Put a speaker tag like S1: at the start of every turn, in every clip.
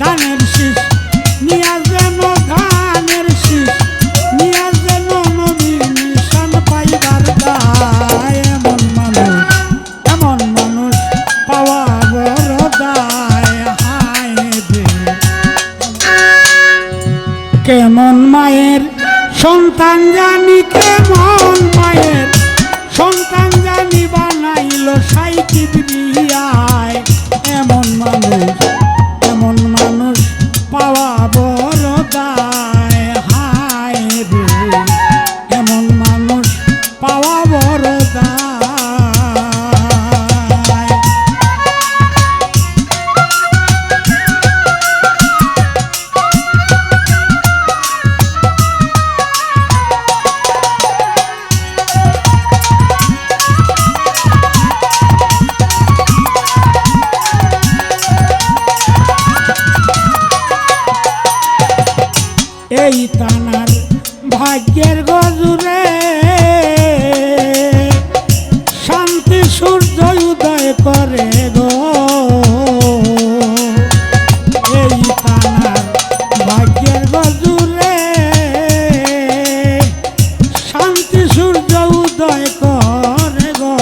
S1: ধানের শীষ, নিয়া যেন ধানের শীষ যেন মানুষ, এমন মানুষ পাওয়া বড় দায় হায় কেমন মায়ের সন্তান জানি, কেমন মায়ের সন্তান জানি, বানাইল সাইকি বিয়ায়। এমন মানুষ এই তানার ভাগ্যের গজুরে। শান্তি, সূর্য, উদয় করে গো। এই তানার শান্তি, সূর্য, উদয় করে গো।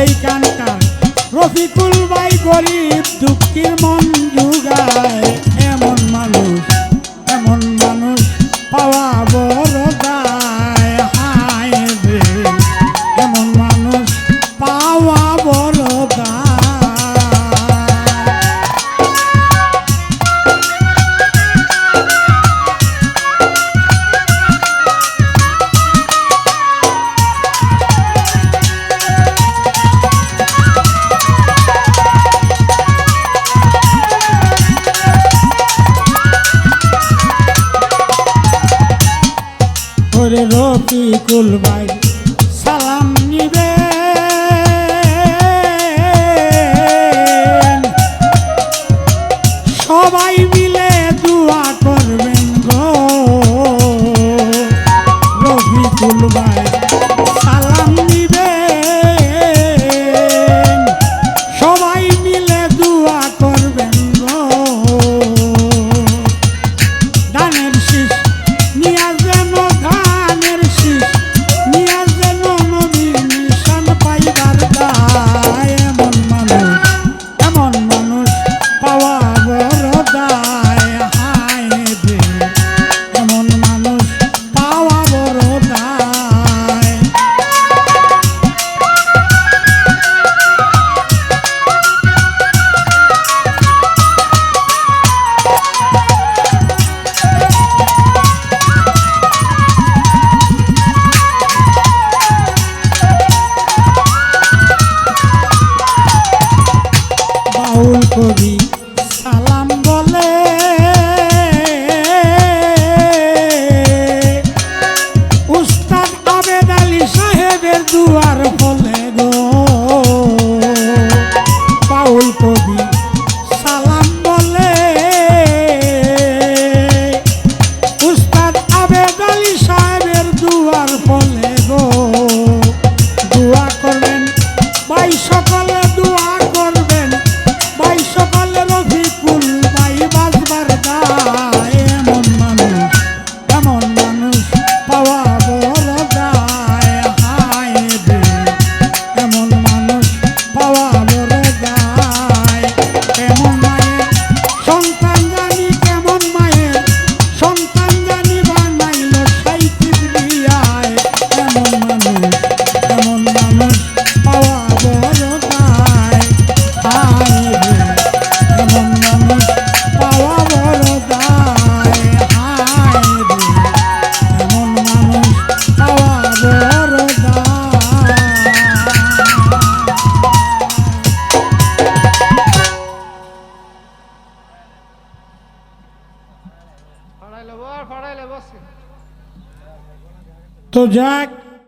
S1: এই গানটা গরিব দুঃখীর মন যুগায় ফুলবা तो जाए